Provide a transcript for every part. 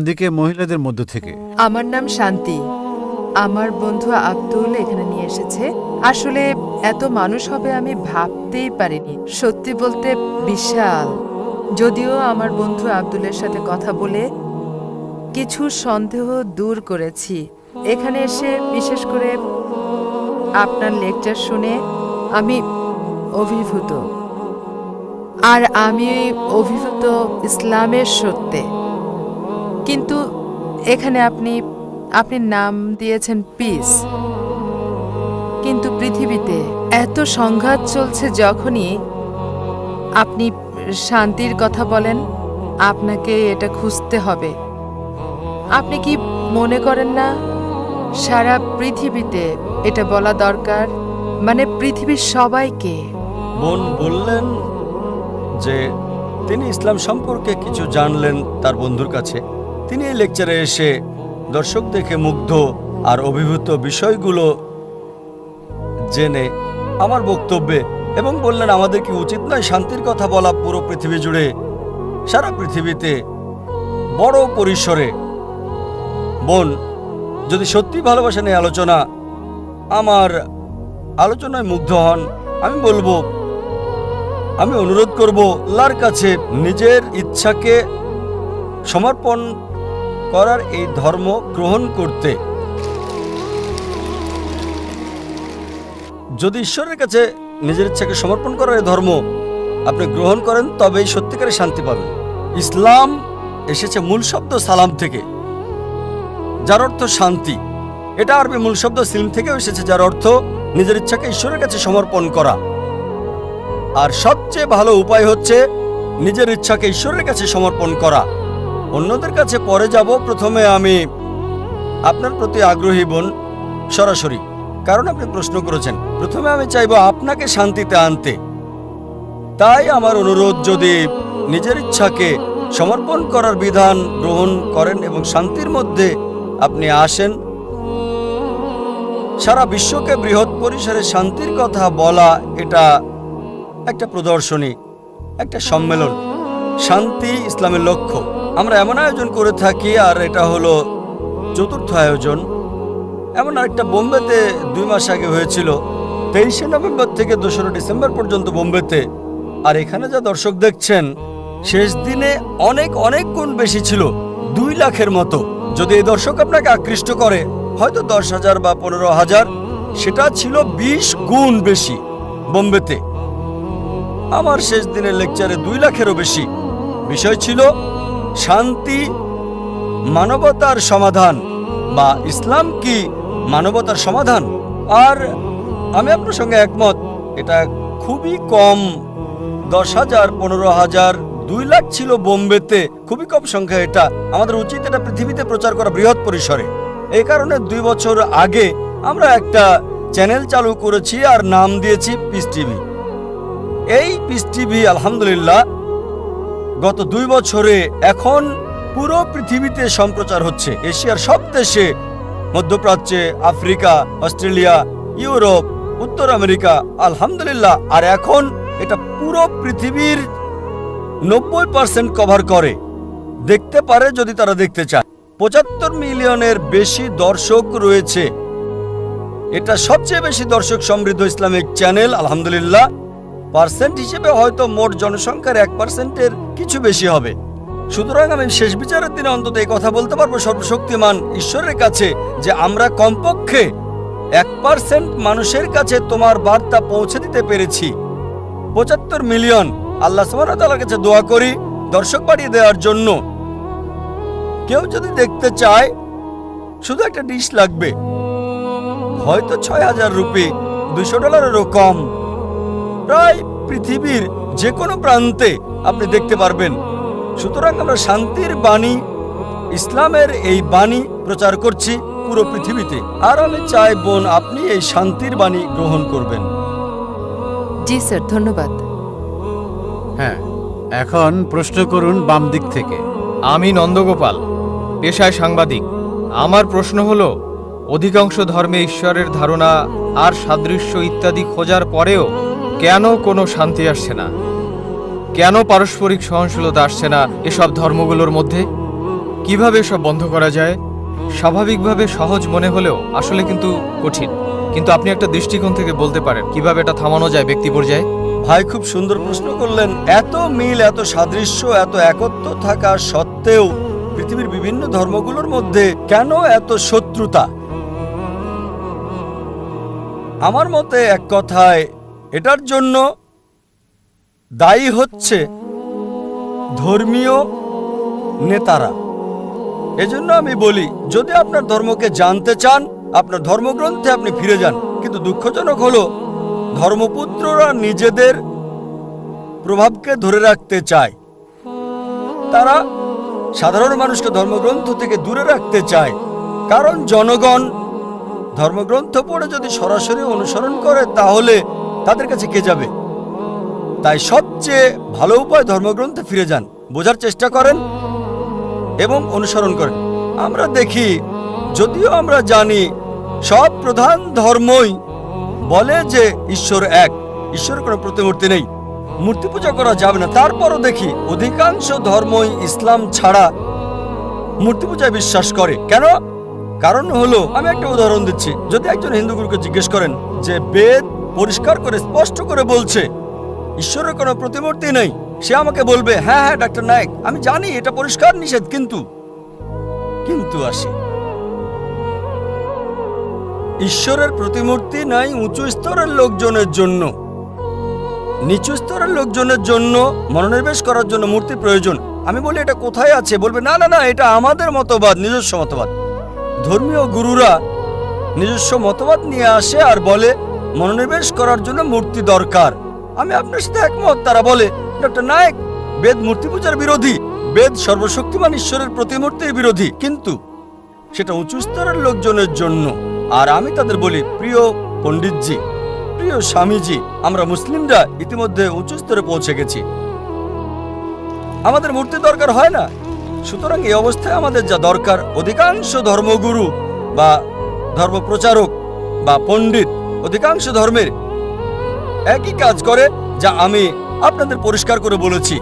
দিকে মহিলাদের মধ্য থেকে। আমার নাম শান্তি। আমার বন্ধু আব্দুল এখানে নিয়ে এসেছে। আসলে এত মানুষ হবে আমি ভাবতেই পারিনি। সত্যি বলতে বিশাল। যদিও আমার বন্ধু আব্দুলের সাথে কথা বলে কিছু সন্দেহ দূর করেছি। এখানে এসে বিশেষ করে আপনার লেকচার শুনে আমি অভিভূত। আর আমি অভিভূত ইসলামের সত্যে। কিন্তু এখানে আপনি আপনি নাম দিয়েছেন পিস কিন্তু পৃথিবীতে এত সংঘাত চলছে যখনই আপনি শান্তির কথা বলেন, আপনাকে এটা খুঁজতে হবে। আপনি কি মনে করেন না, সারা পৃথিবীতে এটা বলা দরকার? মানে পৃথিবীর সবাইকে। বোন বললেন যে তিনি ইসলাম সম্পর্কে কিছু জানলেন তার বন্ধুর কাছে। তিনি এই লেকচারে এসে দর্শক দেখে মুগ্ধ আর অভিভূত বিষয়গুলো জেনে আমার বক্তব্যে এবং বললেন, আমাদের কি উচিত নয় শান্তির কথা বলা পুরো পৃথিবী জুড়ে? সারা পৃথিবীতে বড় পরিসরে বোন যদি সত্যি ভালোবাসা নিয়ে আলোচনা, আমার আলোচনায় মুগ্ধ হন। আমি বলব, আমি অনুরোধ করব, লার কাছে নিজের ইচ্ছাকে সমর্পণ করার এই ধর্ম গ্রহণ করতে। যদি ঈশ্বরের কাছে নিজের ইচ্ছাকে সমর্পণ করার এই ধর্ম আপনি গ্রহণ করেন, তবেই সত্যিকারের শান্তি পাবেন। ইসলাম এসেছে মূল শব্দ সালাম থেকে, যার অর্থ শান্তি। এটা আরবি মূল শব্দ সিলম থেকেও এসেছে, যার অর্থ নিজের ইচ্ছাকে ঈশ্বরের কাছে সমর্পণ করা। আর সবচেয়ে ভালো উপায় হচ্ছে নিজের ইচ্ছাকে ঈশ্বরের কাছে সমর্পণ করা। অন্যদের কাছে পরে যাব, প্রথমে আমি আপনার প্রতি আগ্রহী বোন সরাসরি। কারণ আপনি প্রশ্ন করেছেন, প্রথমে আমি চাইব আপনাকে শান্তিতে আনতে। তাই আমার অনুরোধ, যদি নিজের ইচ্ছাকে সমর্পণ করার বিধান গ্রহণ করেন এবং শান্তির মধ্যে আপনি আসেন, সারা বিশ্বকে বৃহৎ পরিসরে শান্তির কথা বলা এটা একটা প্রদর্শনী, একটা সম্মেলন। শান্তি ইসলামের লক্ষ্য। আমরা এমন আয়োজন করে থাকি, আর এটা হলো চতুর্থ আয়োজন। এমন আরেকটা বোম্বেতে দুই মাস আগে হয়েছিল, তেইশে নভেম্বর থেকে দোসরা ডিসেম্বর পর্যন্ত বোম্বেতে। আর এখানে যা দর্শক দেখছেন, শেষ দিনে অনেক অনেক গুণ বেশি ছিল, দুই লাখের মতো। যদি এই দর্শক আপনাকে আকৃষ্ট করে, হয়তো দশ হাজার বা পনেরো হাজার, সেটা ছিল বিশ গুণ বেশি বোম্বেতে। আমার শেষ দিনের লেকচারে দুই লাখেরও বেশি। বিষয় ছিল শান্তি, মানবতার সমাধান বা ইসলাম কি মানবতার সমাধান? আর আমি আপনার সঙ্গে একমত, এটা খুবই কম। দশ হাজার, পনেরো হাজার, দুই লাখ ছিল বোম্বেতে। খুবই কম সংখ্যা এটা। আমাদের উচিত এটা পৃথিবীতে প্রচার করা বৃহৎ পরিসরে। এই কারণে দুই বছর আগে আমরা একটা চ্যানেল চালু করেছি আর নাম দিয়েছি পিস টিভি। এই পিস টিভি, আলহামদুলিল্লাহ গত দুই বছরে এখন পুরো পৃথিবীতে সম্প্রচার হচ্ছে। এশিয়ার সব দেশে, মধ্যপ্রাচ্যে, আফ্রিকা, অস্ট্রেলিয়া, ইউরোপ, উত্তর আমেরিকা, আলহামদুলিল্লাহ। আর এখন এটা পুরো পৃথিবীর নব্বই পার্সেন্ট কভার করে। দেখতে পারে যদি তারা দেখতে চায়। পঁচাত্তর মিলিয়নের বেশি দর্শক রয়েছে। এটা সবচেয়ে বেশি দর্শক সমৃদ্ধ ইসলামিক চ্যানেল, আলহামদুলিল্লাহ। পার্সেন্ট হিসেবে হয়তো মোট জনসংখ্যার এক পার্সেন্টের কিছু বেশি হবে। সুতরাং আমি শেষ বিচারের দিনে অন্তত এই কথা বলতে পারব, সর্বশক্তিমান ঈশ্বরের কাছে, যে আমরা কমপক্ষে এক পার্সেন্ট মানুষের কাছে তোমার বার্তা পৌঁছে দিতে পেরেছি। পঁচাত্তর মিলিয়ন আল্লাহ সুবহানাহু কাছে দোয়া করি, দর্শক বাড়িয়ে দেওয়ার জন্য। কেউ যদি দেখতে চায়, শুধু একটা ডিশ লাগবে। হয়তো ছয় হাজার রুপি, দুশো ডলারেরও কম। প্রায় পৃথিবীর যে কোনো প্রান্তে আপনি দেখতে পারবেন। সুতরাং আমরা শান্তির বাণী ইসলামের এই বাণী প্রচার করছি পুরো পৃথিবীতে। আর আমি চাই বোন আপনি এই শান্তির বাণী গ্রহণ করবেন। জি স্যার ধন্যবাদ। হ্যাঁ এখন প্রশ্ন করুন বাম দিক থেকে। আমি নন্দগোপাল পেশায় সাংবাদিক। আমার প্রশ্ন হলো অধিকাংশ ধর্মে ঈশ্বরের ধারণা আর সাদৃশ্য ইত্যাদি খোঁজার পরেও কেন কোনো শান্তি আসছে না? কেন পারস্পরিক সহনশীলতা আসছে না এসব ধর্মগুলোর মধ্যে? কীভাবে সব বন্ধ করা যায়? স্বাভাবিকভাবে সহজ মনে হলেও আসলে কিন্তু কঠিন। কিন্তু আপনি একটা দৃষ্টিকোণ থেকে বলতে পারেন, কীভাবে এটা থামানো যায় ব্যক্তি পর্যায়ে? ভাই, খুব সুন্দর প্রশ্ন করলেন। এত মিল, এত সাদৃশ্য, এত একত্ব থাকা সত্ত্বেও পৃথিবীর বিভিন্ন ধর্মগুলোর মধ্যে কেন এত শত্রুতা? আমার মতে এক কথায় এটার জন্য দায়ী হচ্ছে ধর্মীয় নেতারা। এজন্য আমি বলি, যদি আপনার ধর্মকে জানতে চান, আপনার ধর্মগ্রন্থে আপনি ফিরে যান। কিন্তু দুঃখজনক হলো, ধর্মপুত্ররা নিজেদের প্রভাবকে ধরে রাখতে চায়। তারা সাধারণ মানুষকে ধর্মগ্রন্থ থেকে দূরে রাখতে চায়। কারণ জনগণ ধর্মগ্রন্থ পড়ে যদি সরাসরি অনুসরণ করে, তাহলে তাদের কাছে কে যাবে? তাই সবচেয়ে ভালো উপায় ধর্মগ্রন্থে ফিরে যান, বোঝার চেষ্টা করেন এবং অনুসরণ করেন। আমরা দেখি, যদিও আমরা জানি, সব প্রধান ধর্মই বলে যে ঈশ্বর এক, ঈশ্বরের কোনো প্রতিমূর্তি নেই। মূর্তি পূজা করা যাবে না। তারপরও দেখি, অধিকাংশ ধর্মই ইসলাম ছাড়া মূর্তি পূজায় বিশ্বাস করে। কেন? কারণ হলো, আমি একটা উদাহরণ দিচ্ছি। যদি একজন হিন্দু গুরুকে জিজ্ঞেস করেন যে, বেদ পরিষ্কার করে, স্পষ্ট করে বলছে, ঈশ্বরের কোনো প্রতিমূর্তি নেই। সে আমাকে বলবে হ্যাঁ হ্যাঁ ডাক্তার নায়ক, আমি জানি এটা পরিষ্কার নিষেধ, কিন্তু কিন্তু আসি। ঈশ্বরের প্রতিমূর্তি নাই উঁচু স্তরের লোকজনের জন্য। নিচু স্তরের লোকজনের জন্য মনোনিবেশ করার জন্য মূর্তি প্রয়োজন। আমি বলি, এটা কোথায় আছে? বলবে, না না না, এটা আমাদের মতবাদ, নিজস্ব মতবাদ। ধর্মীয় গুরুরা নিজস্ব মতবাদ নিয়ে আসে আর বলে মনোনিবেশ করার জন্য মূর্তি দরকার। আমি আপনার সাথে একমত, তারা বলে, ডক্টর নায়ক, বেদ মূর্তি পূজার বিরোধী, বেদ সর্বশক্তিমান ঈশ্বরের প্রতিমূর্তির বিরোধী। কিন্তু সেটা উঁচু স্তরের লোকজনের জন্য। আর আমি তাদের বলি, প্রিয় পণ্ডিতজি, প্রিয় স্বামীজি, আমরা মুসলিমরা ইতিমধ্যে উঁচু স্তরে পৌঁছে গেছি। আমাদের মূর্তি দরকার হয় না। সুতরাং এই অবস্থায় আমাদের যা দরকার, অধিকাংশ ধর্মগুরু বা ধর্মপ্রচারক বা পণ্ডিত অধিকাংশ ধর্মের একই কাজ করে, যা আমি আপনাদের পরিষ্কার করে বলেছি।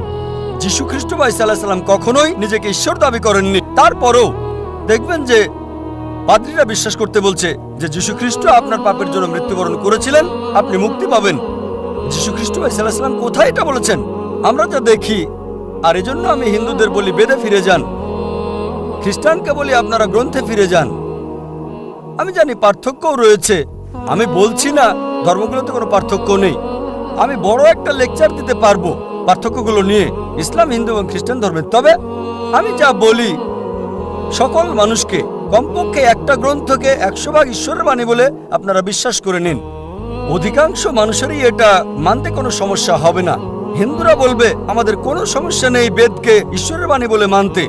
যীশু খ্রিস্ট ভাই সাল্লাম কখনোই নিজেকে ঈশ্বর দাবি করেননি। তারপরও দেখবেন যে পাদ্রীরা বিশ্বাস করতে বলছে যে যীশু খ্রিস্ট আপনার পাপের জন্য মৃত্যুবরণ করেছিলেন, আপনি মুক্তি পাবেন। যীশু খ্রিস্ট ভাই সাল্লাম কোথায় এটা বলেছেন? আমরা যা দেখি, আর এজন্য আমি হিন্দুদের বলি, বেদে ফিরে যান। খ্রিস্টানকে বলি, আপনারা গ্রন্থে ফিরে যান। আমি জানি পার্থক্যও রয়েছে আমি বলছি না, ধর্মগুলোতে কোনো পার্থক্য নেই। আমি বড় একটা লেকচার দিতে পারব পার্থক্যগুলো নিয়ে, ইসলাম, হিন্দু এবং খ্রিস্টান ধর্মের। তবে আমি যা বলি, সকল মানুষকে, কমপক্ষে একটা গ্রন্থকে একশো ভাগ ঈশ্বরের বাণী বলে আপনারা বিশ্বাস করে নিন। অধিকাংশ মানুষেরই এটা মানতে কোনো সমস্যা হবে না। হিন্দুরা বলবে, আমাদের কোনো সমস্যা নেই বেদকে ঈশ্বরের বাণী বলে মানতে।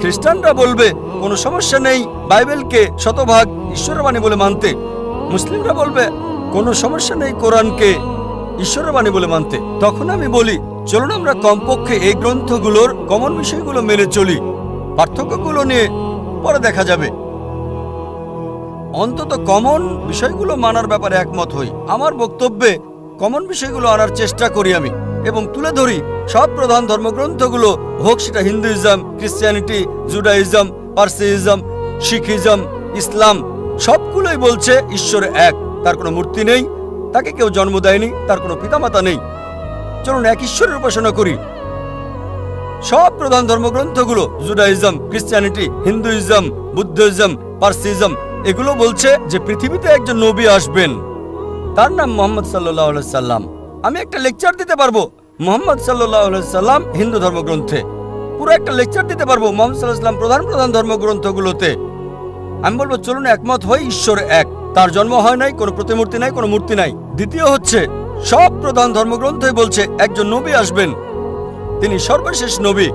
খ্রিস্টানরা বলবে, কোনো সমস্যা নেই বাইবেলকে শতভাগ ঈশ্বরের বাণী বলে মানতে। মুসলিমরা বলবে, কোনো সমস্যা নেই কোরআনকে ঈশ্বরের বাণী বলে মানতে। তখন আমি বলি, চলুন আমরা কমপক্ষে এই গ্রন্থগুলোর কমন বিষয়গুলো মেনে চলি। পার্থক্যগুলো নিয়ে পরে দেখা যাবে। অন্তত কমন বিষয়গুলো মানার ব্যাপারে একমত হই। আমার বক্তব্যে কমন বিষয়গুলো আনার চেষ্টা করি আমি, এবং তুলে ধরি সব প্রধান ধর্মগ্রন্থগুলো, হোক সেটা Hinduism Christianity Judaism Parsism Sikhism, Islam সবগুলোই বলছে ঈশ্বর এক, তার কোনো মূর্তি নেই, তাকে কেউ জন্ম দেয়নি, তার কোনো পিতামাতা নেই। চলুন এক ঈশ্বরের উপাসনা করি। সব প্রধান ধর্মগ্রন্থগুলো, Judaism Christianity Hinduism, Buddhism, Parsism, এগুলো বলছে যে পৃথিবীতে একজন নবী আসবেন। তার নাম মোহাম্মদ সাল্লাহ সাল্লাম। আমি একটা লেকচার দিতে পারব মোহাম্মদ সাল্লাহ সাল্লাম হিন্দু ধর্মগ্রন্থে। পুরো একটা লেকচার দিতে পারব মোহাম্মদ সাল্লাহ সাল্লাম প্রধান প্রধান ধর্মগ্রন্থগুলোতে। আমি বলব, চলুন একমত হই, ঈশ্বর এক। তার জন্ম হয় নাই, কোনো প্রতিমূর্তি নাই, কোনো মূর্তি নাই। দ্বিতীয় হচ্ছে, সব প্রধান ধর্মগ্রন্থই বলছে, একজন নবী আসবেন। তিনি সর্বশেষ নবী।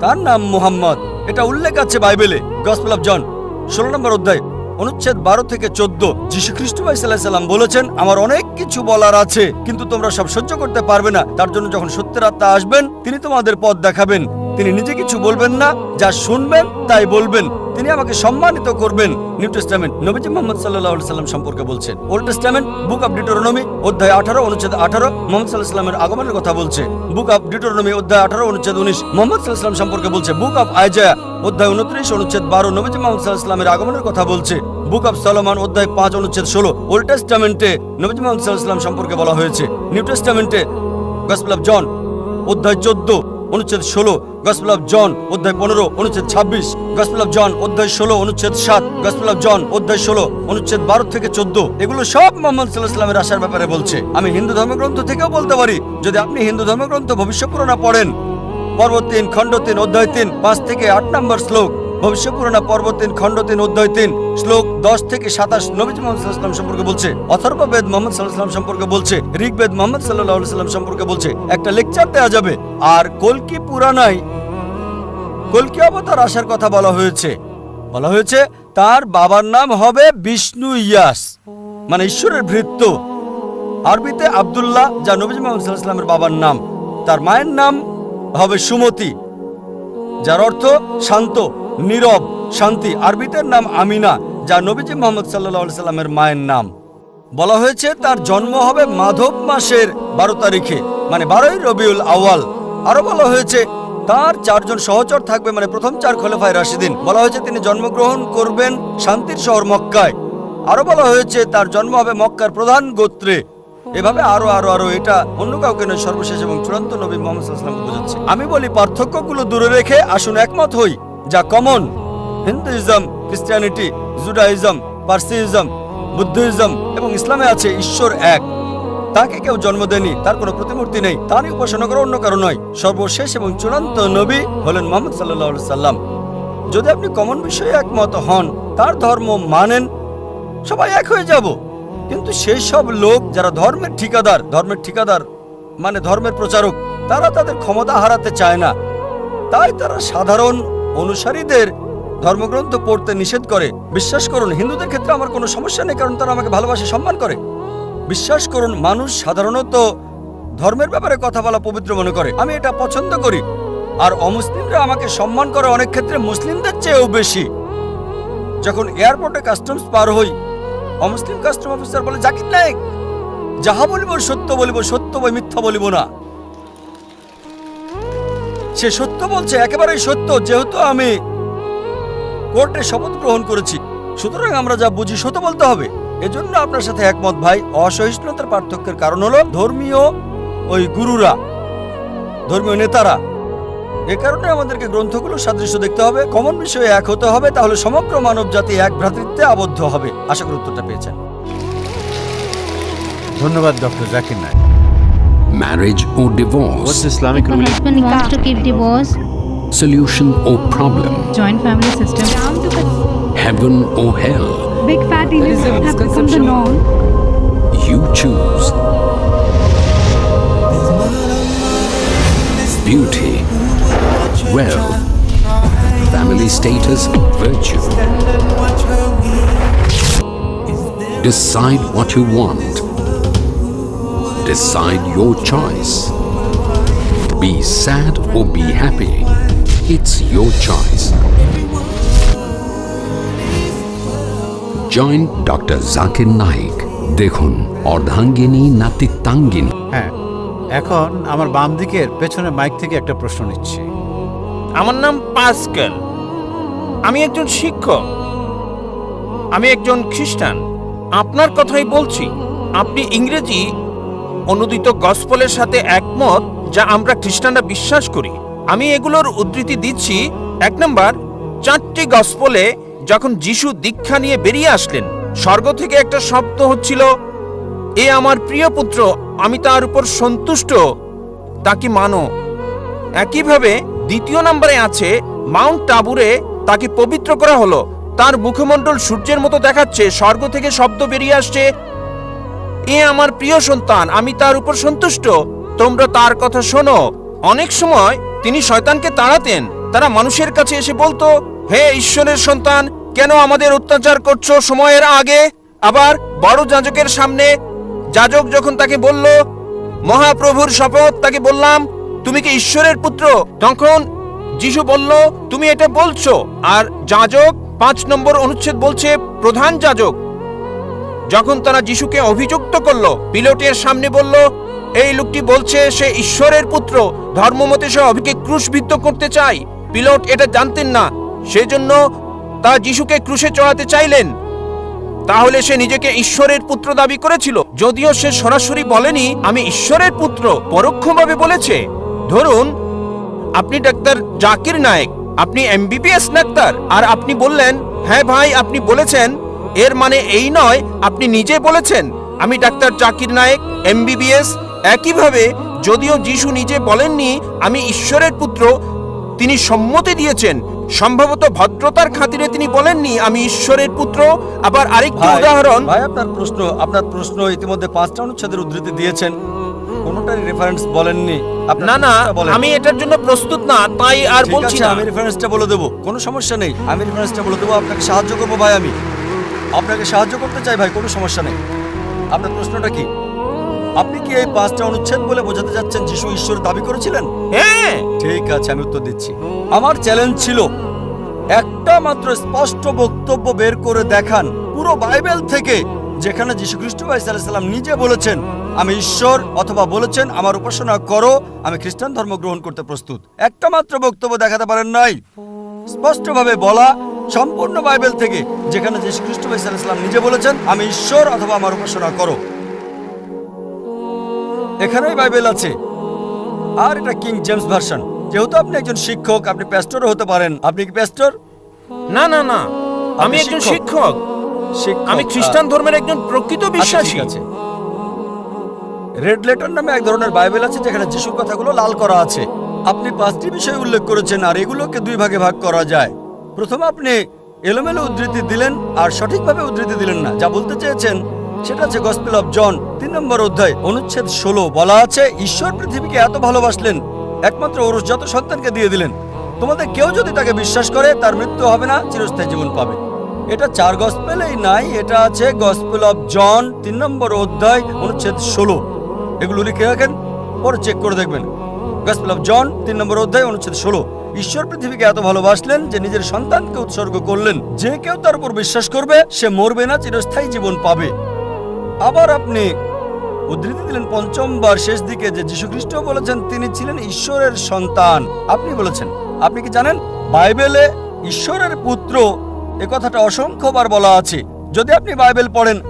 তার নাম মুহাম্মদ। এটা উল্লেখ আছে বাইবেলে গসপেল অফ জন ষোলো নম্বর অধ্যায়, অনুচ্ছেদ বারো থেকে চোদ্দ। যীশু খ্রিস্ট সাল্লাম বলেছেন, আমার অনেক কিছু বলার আছে, কিন্তু তোমরা সব সহ্য করতে পারবে না। তার জন্য যখন সত্যের আত্মা আসবেন, তিনি তোমাদের পথ দেখাবেন। তিনি নিজে কিছু বলবেন না, যা শুনবেন তাই বলবেন। তিনি আমাকে সম্মানিত করবেন। নিউ টেস্টামেন্ট, নবীজি মোহাম্মদ সাল্লাহ সাল্লাম সম্পর্কে বলছেন। Old Testament, Book of Deuteronomy অধ্যায় আঠারো, অনুচ্ছেদ আঠারো, মোহাম্মদ সাল্লাহ সাল্লামের আগমনের কথা বলছে। বুক অফ ডিটোরনমি অধ্যায় আঠারো, অনুচ্ছেদ উনিশ, মোহাম্মদ সাল্লাহ সম্পর্কে বলছে। বুক অফ আইজায়া, অধ্যায় উনত্রিশ, অনুচ্ছেদ বারো, নবীজি মোহাম্মদ সাল্লাহ সাল্লামের আগমনের কথা বলছে। বুক অফ সলোমান, অধ্যায় পাঁচ, অনুচ্ছেদ ষোলো, ওল্ড টেস্টামেন্টে নবীজি মোহাম্মদ সাল্লাহ সাল্লাম সম্পর্কে বলা হয়েছে। নিউ টেস্টামেন্টে, গসপেল জন, অধ্যায় চোদ্দ অনুচ্ছেদ ষোলো গসপেল অফ জন অধ্যায় পনেরো, অনুচ্ছেদ ছাব্বিশ গসপেল অফ জন অধ্যায় ষোলো, অনুচ্ছেদ সাত গসপেল অফ জন অধ্যায় ষোলো, অনুচ্ছেদ বারো থেকে চোদ্দ। এগুলো সব মোহাম্মদ সাল্লাহ সাল্লামের আসার ব্যাপারে বলছে। আমি হিন্দু ধর্মগ্রন্থ থেকেও বলতে পারি, যদি আপনি হিন্দু ধর্মগ্রন্থ ভবিষ্য পুরাণা পড়েন পর্ব তিন, খণ্ড তিন, অধ্যায় তিন, পাঁচ থেকে আট নম্বর শ্লোক। ভবিষ্য পুরাণা পর্ব তিন খণ্ড তিন অধ্যায় তিন শ্লোক দশ থেকে সাতাশ নবীজ মোহাম্মদ সম্পর্কে বলছে অথর্ব বেদ মোহাম্মদ সাল্লাম সম্পর্কে বলছে, ঋগ্বেদ মোহাম্মদ সাল্লাহ সাল্লাম সম্পর্কে বলছে, একটা লেকচার দেওয়া যাবে। আর কলকি পুরাণায় কলকি অবতার আসার কথা বলা হয়েছে। বলা হয়েছে, তার বাবার নাম হবে বিষ্ণু ইয়াস মানে ঈশ্বরের ভৃত্য। আরবিতে আবদুল্লাহ, যা নবীজ মোহাম্মদ বাবার নাম। তার মায়ের নাম হবে সুমতি, যার অর্থ শান্ত। নীরব, শান্তি, আরবিতের নাম আমিনা, যা নবীজি মোহাম্মদ সাল্লাহ সাল্লামের মায়ের নাম। বলা হয়েছে, তার জন্ম হবে মাধব মাসের বারো তারিখে মানে বারোই রবিউল আওয়াল আরও বলা হয়েছে, তার চারজন সহচর থাকবে মানে প্রথম চার খোলেফায় রাশিদিন। বলা হয়েছে, তিনি জন্মগ্রহণ করবেন শান্তির শহর মক্কায়। আরও বলা হয়েছে, তার জন্ম হবে মক্কার প্রধান গোত্রে। এভাবে আরও আরও আরও, এটা অন্য কাউকে নয়, সর্বশেষ এবং চূড়ান্ত নবী মোহাম্মদ বোঝাচ্ছে। আমি বলি, পার্থক্যগুলো দূরে রেখে আসুন, একমত হই। যা common Hinduism Christianity Judaism Parsism Buddhism এবং ইসলামে আছে ঈশ্বর এক। তাকে কেউ জন্ম দেয়নি, তার কোনো প্রতিমূর্তি নেই তারই উপাসনা করা অন্য কারও নয়। সর্বশেষ এবং চূড়ান্ত নবী হলেন মোহাম্মদ সাল্লাহ সাল্লাম। যদি আপনি কমন বিষয়ে একমত হন, তার ধর্ম মানেন, সবাই এক হয়ে যাব। কিন্তু সেই সব লোক যারা ধর্মের ঠিকাদার ধর্মের ঠিকাদার মানে ধর্মের প্রচারক, তারা তাদের ক্ষমতা হারাতে চায় না। তাই তারা সাধারণ অনুসারীদের ধর্মগ্রন্থ পড়তে নিষেধ করে। বিশ্বাস করুন, হিন্দুদের ক্ষেত্রে আমার কোনো সমস্যা নেই, কারণ তারা আমাকে ভালোবাসে, সম্মান করে। বিশ্বাস করুন, মানুষ সাধারণত ধর্মের ব্যাপারে কথা বলা পবিত্র মনে করে। আমি এটা পছন্দ করি। আর অমুসলিমরা আমাকে সম্মান করে অনেক ক্ষেত্রে মুসলিমদের চেয়েও বেশি। যখন এয়ারপোর্টে কাস্টমস পার হই, অমুসলিম কাস্টম অফিসার বলে, জাকির নায়ক, যাহা বলিব সত্য বলিব, সত্য বই মিথ্যা বলিব না। সে সত্য বলছে, একেবারেই সত্য, যেহেতু আমি কোর্টে শপথ গ্রহণ করেছি। সুতরাং আমরা যা বুঝি সত্য বলতে হবে। এজন্য আপনার সাথে একমত, ভাই। অসহিষ্ণুতার পার্থক্যের কারণ হলো ধর্মীয় ওই গুরুরা, ধর্মীয় নেতারা। এ কারণে আমাদেরকে গ্রন্থগুলো সাদৃশ্য দেখতে হবে। কমন বিষয়ে এক হতে হবে, তাহলে সমগ্র মানব জাতি এক ভ্রাতৃত্বে আবদ্ধ হবে। আশা করি উত্তরটা পেয়েছেন। ধন্যবাদ, doctor Zakir Naik. Marriage or divorce, What's Islamic If a ruling? husband wants to keep divorce, solution or problem, joint family system. down to the heaven or hell, Big fat illusions have become the norm. you choose. Beauty, wealth, family status, virtue. Decide what you want. Decide your choice. Be sad or be happy. It's your choice. Join Dr. Zakir Naik. দেখুন অর্ধাঙ্গিনী নাতিত্বাঙ্গিনী হ্যাঁ এখন আমার বাম দিকের পেছনে mic থেকে একটা প্রশ্ন নিচ্ছি আমার নাম পাস্কেল আমি একজন শিক্ষক আমি একজন খ্রিস্টান আপনার কথাই বলছি আপনি ইংরেজি অনুদিত গসপলের সাথে একমত যা আমরা খ্রিস্টানরা বিশ্বাস করি। আমি এগুলোর উদ্ধৃতি দিচ্ছি। এক নম্বর, চারটি গসপলে যখন যিশু দীক্ষা নিয়ে বেরিয়ে আসলেন, স্বর্গ থেকে একটা শব্দ হচ্ছিল, এ আমার প্রিয় পুত্র, আমি তার উপর সন্তুষ্ট। তাকে মানো? একইভাবে দ্বিতীয় নম্বরে আছে, মাউন্ট টাবুরে তাকে পবিত্র করা হলো। তার মুখমণ্ডল সূর্যের মতো দেখাচ্ছে। স্বর্গ থেকে শব্দ বেরিয়ে আসছে। এ আমার প্রিয় সন্তান, আমি তার উপর সন্তুষ্ট। তোমরা তার কথা শোনো। অনেক সময় তিনি শয়তানকে তাড়াতেন। তারা মানুষের কাছে এসে বলতো, হে ঈশ্বরের সন্তান, কেন আমাদের অত্যাচার করছ সময়ের আগে? আবার বড় যাজকের সামনে যাজক যখন তাকে বলল, মহাপ্রভুর শপথ, তাকে বললাম, তুমি কি ঈশ্বরের পুত্র? তখন যিশু বলল, তুমি এটা বলছো। আর যাজক পাঁচ নম্বর অনুচ্ছেদ বলছে, প্রধান যাজক যখন তারা যিশুকে অভিযুক্ত করল, পিলোটের সামনে বলল, এই লোকটি বলছে, সে ঈশ্বরের পুত্র, ধর্মমতে সে অভিকে ক্রুশবিদ্ধ করতে চায়। পিলোট এটা জানতেন না। সেজন্য তা যিশুকে ক্রুশে চড়াতে চাইলেন। তাহলে সে নিজেকে ঈশ্বরের পুত্র দাবি করেছিল। যদিও সে সরাসরি বলেনি, আমি ঈশ্বরের পুত্র পরোক্ষভাবে বলেছে। ধরুন, আপনি ডাক্তার জাকির নায়েক, আপনি এমবিবিএস ডাক্তার, আর আপনি বললেন হ্যাঁ ভাই, আপনি বলেছেন এর মানে এই নয় আপনি নিজে বলেছেন। আমি ডাক্তার জাকির নায়েক এমবিবিএস। একইভাবে যদিও যিশু নিজে বলেননি আমি ঈশ্বরের পুত্র তিনি সম্মতি দিয়েছেন। সম্ভবত ভদ্রতার খাতিরে তিনি বলেননি আমি ঈশ্বরের পুত্র। আবার আরেকটি উদাহরণ। ভাই আপনার প্রশ্ন আপনার প্রশ্ন ইতিমধ্যে পাঁচটা অনুচ্ছেদের উদ্ধৃতি দিয়েছেন। কোনোটারই রেফারেন্স বলেননি। না না আমি এটার জন্য প্রস্তুত না তাই আর বলছি না। আমি রেফারেন্সটা বলে দেবো। কোনো সমস্যা নেই আমি রেফারেন্সটা বলে দেবো। আপনাকে সাহায্য করব ভাই আমি। আপনাকে সাহায্য করতে চাই ভাই কোনো সমস্যা নেই। আপনার প্রশ্নটা কি? আপনি কি এই পাঁচটা অনুচ্ছেদ বলে বোঝাতে যাচ্ছেন যিশু ঈশ্বর দাবি করেছিলেন? হ্যাঁ। ঠিক আছে আমি উত্তর দিচ্ছি। আমার চ্যালেঞ্জ ছিল একটা মাত্র স্পষ্ট বক্তব্য বের করে দেখান পুরো বাইবেল থেকে যেখানে যীশু খ্রিস্ট ভাই সাল্লাম নিজে বলেছেন আমি ঈশ্বর অথবা বলেছেন আমার উপাসনা করো আমি খ্রিস্টান ধর্ম গ্রহণ করতে প্রস্তুত। একটা মাত্র বক্তব্য দেখাতে পারেন নাই। স্পষ্টভাবে বলা সম্পূর্ণ বাইবেল থেকে যেখানে যীশু খ্রিস্ট ভাই সাল্লাম নিজে বলেছেন আমি ঈশ্বর অথবা আমার উপাসনা করো। এখানেই বাইবেল আছে। আর এটা কিং জেমস ভার্সন। যেহেতু আপনি একজন শিক্ষক আপনি প্যাস্টরও হতে পারেন। আপনি কি প্যাস্টর? না না না। আমি একজন শিক্ষক। আমি খ্রিস্টান ধর্মের একজন প্রকৃত আচ্ছা, বিশ্বাসী। আছে। রেড লেটার নামে এক ধরনের বাইবেল আছে যেখানে যিশুর কথাগুলো লাল করা আছে। আপনি পাঁচটি বিষয় উল্লেখ করেছেন আর এগুলোকে দুই ভাগে ভাগ করা যায়। প্রথমে, আপনি এলোমেলো উদ্ধৃতি দিলেন আর সঠিকভাবে উদ্ধৃতি দিলেন না। যা বলতে চেয়েছেন সেটা আছে গসপেল অফ জন তিন নম্বর অধ্যায়, অনুচ্ছেদ ষোলো। বলা আছে, ঈশ্বর পৃথিবীকে এত ভালোবাসলেন, একমাত্র ওরসজাত সন্তানকে দিয়ে দিলেন। তোমাদের কেউ যদি তাকে বিশ্বাস করে, তার মৃত্যু হবে না, চিরস্থায়ী জীবন পাবে। এটা চার গসপেলেই নাই, এটা আছে গসপেল অফ জন তিন নম্বর অধ্যায়, অনুচ্ছেদ ষোলো। এগুলো লিখে রাখেন, পরে চেক করে দেখবেন। গসপেল অফ জন তিন নম্বর অধ্যায়, অনুচ্ছেদ ষোলো। ঈশ্বর পৃথিবীকে এত ভালোবাসলেন যে নিজের সন্তানকে উৎসর্গ করলেন। যে কেউ তার উপর বিশ্বাস করবে, সে মরবে না, চিরস্থায়ী জীবন পাবে। আবার আপনি উদ্ধৃতি দিলেন পঞ্চমবার শেষ দিকে যে যীশুখ্রিস্ট বলেছেন, তিনি ছিলেন ঈশ্বরের সন্তান। আপনি বলেছেন। আপনি কি জানেন? বাইবেলে ঈশ্বরের পুত্র, এ কথাটা অসংখ্যবার বলা আছে। যদি আপনি বাইবেল পড়েন,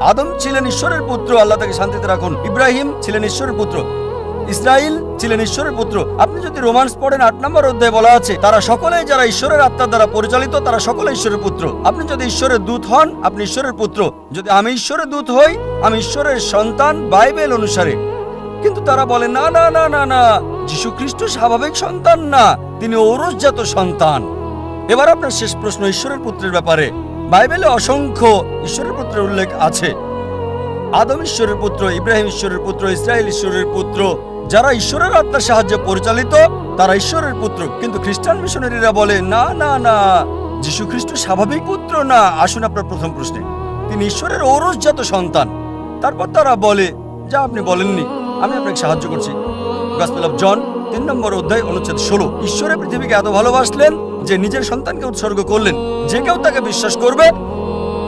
আদম ছিলেন ঈশ্বরের পুত্র, আল্লাহ তাকে শান্তিতে রাখুন। ইব্রাহিম ছিলেন ঈশ্বরের পুত্র। ইসরাইল ছিলেন ঈশ্বরের পুত্র। আপনি যদি রোমান্স পড়েন, আট নম্বর অধ্যায়ে বলা আছে, তারা সকলেই যারা ঈশ্বরের আত্মার দ্বারা পরিচালিত, তারা সকলে ঈশ্বরের পুত্র। আপনি যদি ঈশ্বরের দূত হন, আপনি ঈশ্বরের পুত্র। যদি আমি ঈশ্বরের দূত হই, আমি ঈশ্বরের সন্তান বাইবেল অনুসারে। কিন্তু তারা বলে, না না না না না, যীশু খ্রিস্ট স্বাভাবিক সন্তান না, তিনি ঔরসজাত সন্তান। এবার আপনার শেষ প্রশ্ন, ঈশ্বরের পুত্রের ব্যাপারে। বাইবেলে অসংখ্য ঈশ্বরের পুত্রের উল্লেখ আছে। আদম ঈশ্বরের পুত্র, ইব্রাহিম ঈশ্বরের পুত্র ইসরায়েল ঈশ্বরের পুত্র যারা ঈশ্বরের আত্মার সাহায্যে পরিচালিত, তারা ঈশ্বরের পুত্র। কিন্তু খ্রিস্টান মিশনারিরা বলে, না না না, যীশু খ্রিস্ট স্বাভাবিক পুত্র না। আসুন আপনার প্রথম প্রশ্নে। তিনি ঈশ্বরের ঔরসজাত সন্তান। তারপর তারা বলে, যা আপনি বলেননি, আমি আপনাকে সাহায্য করছি। জন তিন নম্বর অধ্যায়, অনুচ্ছেদ ষোলো। ঈশ্বরের পৃথিবীকে এত ভালোবাসলেন যে নিজের সন্তানকে উৎসর্গ করলেন। যে কেউ তাকে বিশ্বাস করবে,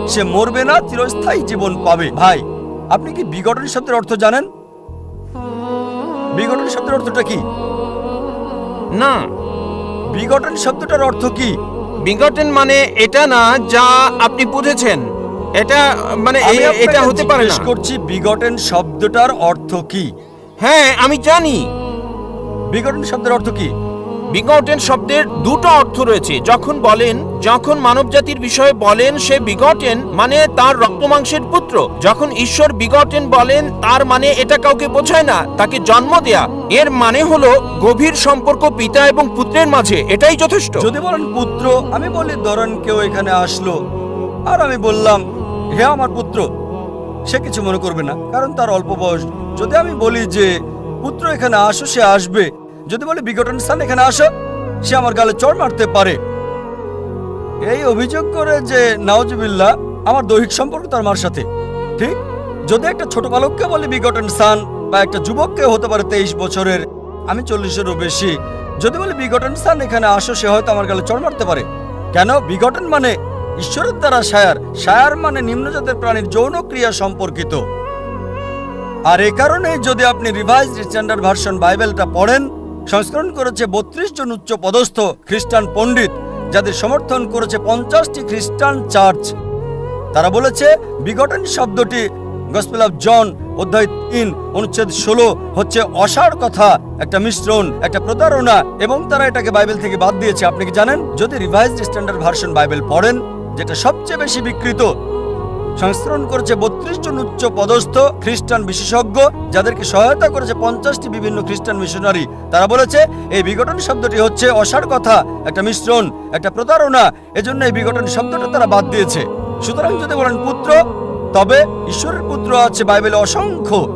সে মরবে না, চিরস্থায়ী জীবন পাবে। ভাই, আপনি কি বিগঠন শব্দের অর্থ জানেন? বিগঠন শব্দের অর্থটা কি? না বিঘটন শব্দটার অর্থ কি? বিঘটন মানে এটা না যা আপনি বুঝেছেন। এটা মানে এটা হতে পারে না। করছি বিঘটন শব্দটার অর্থ কি? হ্যাঁ আমি জানি। বিঘটন শব্দের অর্থ কি? বিগটেন শব্দের দুটো অর্থ রয়েছে। যখন বলেন, যখন মানবজাতির বিষয়ে বলেন সে বিগটেন মানে তার রক্তমাংসের পুত্র। যখন ঈশ্বর বিগটেন বলেন, তার মানে এটা কাউকে বোঝায় না, তাকে জন্ম দেয়া। এর মানে হলো গভীর সম্পর্ক পিতা এবং পুত্রের মাঝে, এটাই যথেষ্ট। যদি বলেন, পুত্র, আমি বলি ধরেন, কেউ এখানে আসলো। আর আমি বললাম, হে আমার পুত্র, সে কিছু মনে করবে না, কারণ তার অল্প বয়স। যদি আমি বলি যে, পুত্র এখানে আসো, সে আসবে যদি বলে, বিঘটন স্থান এখানে আসো, সে আমার গালে চড় মারতে পারে। এই অভিযোগ করে যে নাওজবিল্লা আমার দৈহিক সম্পর্ক তার মার সাথে। ঠিক? যদি একটা ছোট বালককে বলি, বিঘটন স্থান বা একটা যুবককে হতে পারে তেইশ বছরের, আমি চল্লিশেরও বেশি। যদি বলি, বিঘটন স্থান এখানে আসো, সে হয়তো আমার গালে চড় মারতে পারে। কেন? বিঘটন মানে ঈশ্বরের দ্বারা সায়ার। সায়ার মানে নিম্নজাতের প্রাণীর যৌন ক্রিয়া সম্পর্কিত। আর এ কারণে যদি আপনি রিভাইজ স্ট্যান্ডার্ড ভার্সন বাইবেলটা পড়েন সংস্করণ করেছে বত্রিশ জন উচ্চ পদস্থ খ্রিস্টান পণ্ডিত, যাদের সমর্থন করেছে পঞ্চাশটি খ্রিস্টান চার্চ। তারা বলেছে, বিঘটন শব্দটি গসপেল অফ জন অধ্যায় তিন, অনুচ্ছেদ ষোলো, হচ্ছে অসার কথা, একটা মিশ্রণ, একটা প্রতারণা, এবং তারা এটাকে বাইবেল থেকে বাদ দিয়েছে। আপনি কি জানেন? যদি রিভাইজ স্ট্যান্ডার্ড ভার্সন বাইবেল পড়েন, যেটা সবচেয়ে বেশি বিকৃত সংস্করণ করেছে বত্রিশ জন উচ্চ পদস্থ খ্রিস্টান বিশেষজ্ঞ, যাদেরকে সহায়তা করেছে পঞ্চাশটি বিভিন্ন খ্রিস্টান মিশনারি। তারা বলেছে, এই বিঘটন শব্দটি হচ্ছে অসার কথা, একটা মিশ্রণ, একটা প্রতারণা, এজন্য এই বিঘটন শব্দটা তারা বাদ দিয়েছে। সুতরাং যদি বলেন পুত্র, তবে ঈশ্বরের পুত্র আছে বাইবেলে অসংখ্য।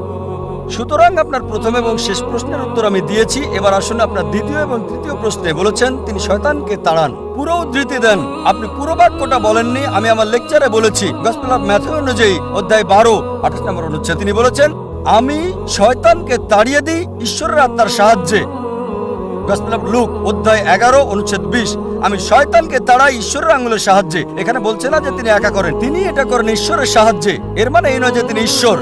সুতরাং আপনার প্রথম এবং শেষ প্রশ্নের উত্তর আমি দিয়েছি। এবার আসুন আপনার দ্বিতীয় এবং তৃতীয় প্রশ্নে। বলেছেন, তিনি শয়তানকে তাড়ান। পুরো উদ্ধৃতি দেন। আপনি পুরো বাক্যটা বলেননি, আমি আমার লেকচারে বলেছি। গসপেল অফ ম্যাথু অনুযায়ী, অধ্যায় বারো, আঠাশ নম্বর অনুচ্ছেদ, তিনি বলেছেন, আমি শয়তানকে তাড়িয়ে দিই ঈশ্বরের আত্মার সাহায্যে। গসপেল অফ লুক অধ্যায় এগারো, অনুচ্ছেদ বিশ, আমি শয়তানকে তাড়াই ঈশ্বরের আঙুলের সাহায্যে। এখানে বলছে না যে তিনি একা করেন। তিনি এটা করেন ঈশ্বরের সাহায্যে। এর মানে এই নয় যে তিনি ঈশ্বর।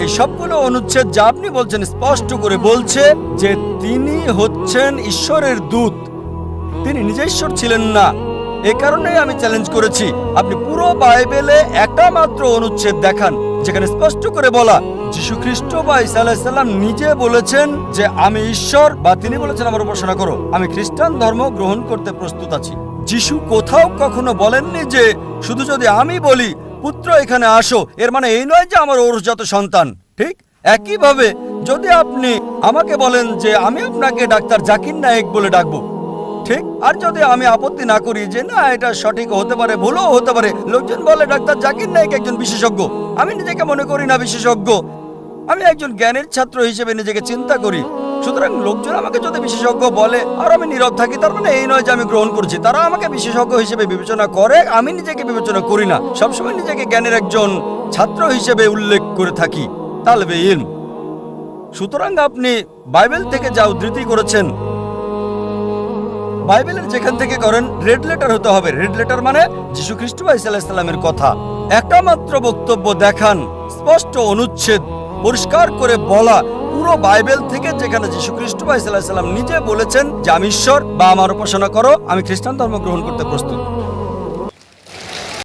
এই সবগুলো অনুচ্ছেদ যা আপনি বলছেন স্পষ্ট করে বলছে যে তিনি হচ্ছেন ঈশ্বরের দূত। তিনি নিজে ঈশ্বর ছিলেন না। এ কারণেই আমি চ্যালেঞ্জ করেছি। আপনি পুরো বাইবেলে একটা মাত্র অনুচ্ছেদ দেখান, যেখানে স্পষ্ট করে বলা যীশু খ্রিস্ট বা ঈসা আলাইসাল্লাম নিজে বলেছেন যে আমি ঈশ্বর বা তিনি বলেছেন আমার উপাসনা করো। আমি খ্রিস্টান ধর্ম গ্রহণ করতে প্রস্তুত আছি। যিশু কোথাও কখনো বলেননি যে, শুধু যদি আমি বলি পুত্র এখানে আসো। এর মানে এই নয় যে আমার ওরসজাত সন্তান। ঠিক? একইভাবে যদি আপনি আমাকে বলেন যে আমি আপনাকে ডাক্তার জাকির নায়েক বলে ডাকবো। ঠিক? আর যদি আমি আপত্তি না করি যে না, এটা সঠিক হতে পারে, ভুলও হতে পারে, লোকজন বলে ডাক্তার জাকির নায়েক একজন বিশেষজ্ঞ। আমি নিজেকে মনে করি না বিশেষজ্ঞ। আমি একজন জ্ঞানের ছাত্র হিসেবে নিজেকে চিন্তা করি। সুতরাং লোকজন আমাকে যদি বিশেষজ্ঞ বলে, আর আমি নীরব থাকি, তার মানে এই নয় যে আমি গ্রহণ করছি। তারা আমাকে বিশেষজ্ঞ হিসেবে বিবেচনা করে, আমি নিজেকে বিবেচনা করি না। সবসময় নিজেকে জ্ঞানের একজন ছাত্র হিসেবে উল্লেখ করে থাকি। তালবে ইলম সুতরাং আপনি বাইবেল থেকে যা উদ্ধৃতি করেছেন, বাইবেলের যেখান থেকে করেন, রেড লেটার হতে হবে। রেড লেটার মানে যীশু খ্রিস্ট ইসলামের কথা। একটা মাত্র বক্তব্য দেখান, স্পষ্ট অনুচ্ছেদ পরিষ্কার করে বলা পুরো বাইবেল থেকে যেখানে যীশু খ্রিস্ট ইসলাম নিজে বলেছেন যে, আমি ঈশ্বর, বা আমার উপাসনা করো, আমি খ্রিস্টান ধর্ম গ্রহণ করতে প্রস্তুত।